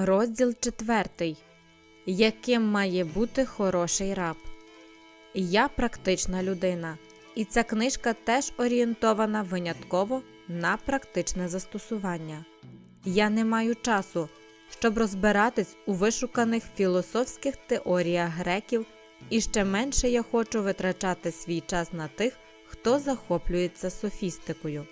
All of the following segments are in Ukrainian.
Розділ четвертий. Яким має бути хороший раб? Я практична людина, і ця книжка теж орієнтована винятково на практичне застосування. Я не маю часу, щоб розбиратись у вишуканих філософських теоріях греків, і ще менше я хочу витрачати свій час на тих, хто захоплюється софістикою.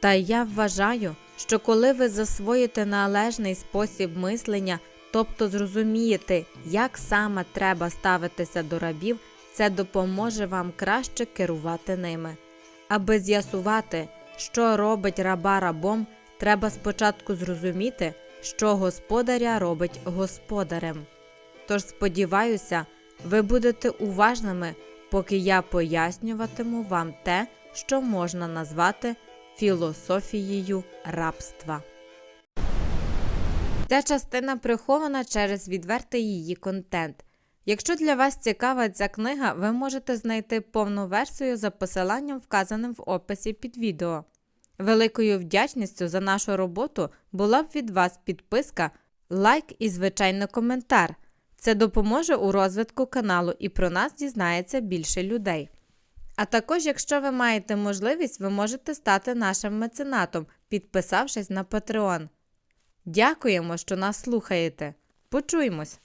Та я вважаю, що коли ви засвоїте належний спосіб мислення, тобто зрозумієте, як саме треба ставитися до рабів, це допоможе вам краще керувати ними. Аби з'ясувати, що робить раба рабом, треба спочатку зрозуміти, що господаря робить господарем. Тож сподіваюся, ви будете уважними, поки я пояснюватиму вам те, що можна назвати філософією рабства. Ця частина прихована через відвертий її контент. Якщо для вас цікава ця книга, ви можете знайти повну версію за посиланням, вказаним в описі під відео. Великою вдячністю за нашу роботу була б від вас підписка, лайк і, звичайно, коментар. Це допоможе у розвитку каналу і про нас дізнається більше людей. А також, якщо ви маєте можливість, ви можете стати нашим меценатом, підписавшись на Patreon. Дякуємо, що нас слухаєте. Почуємось!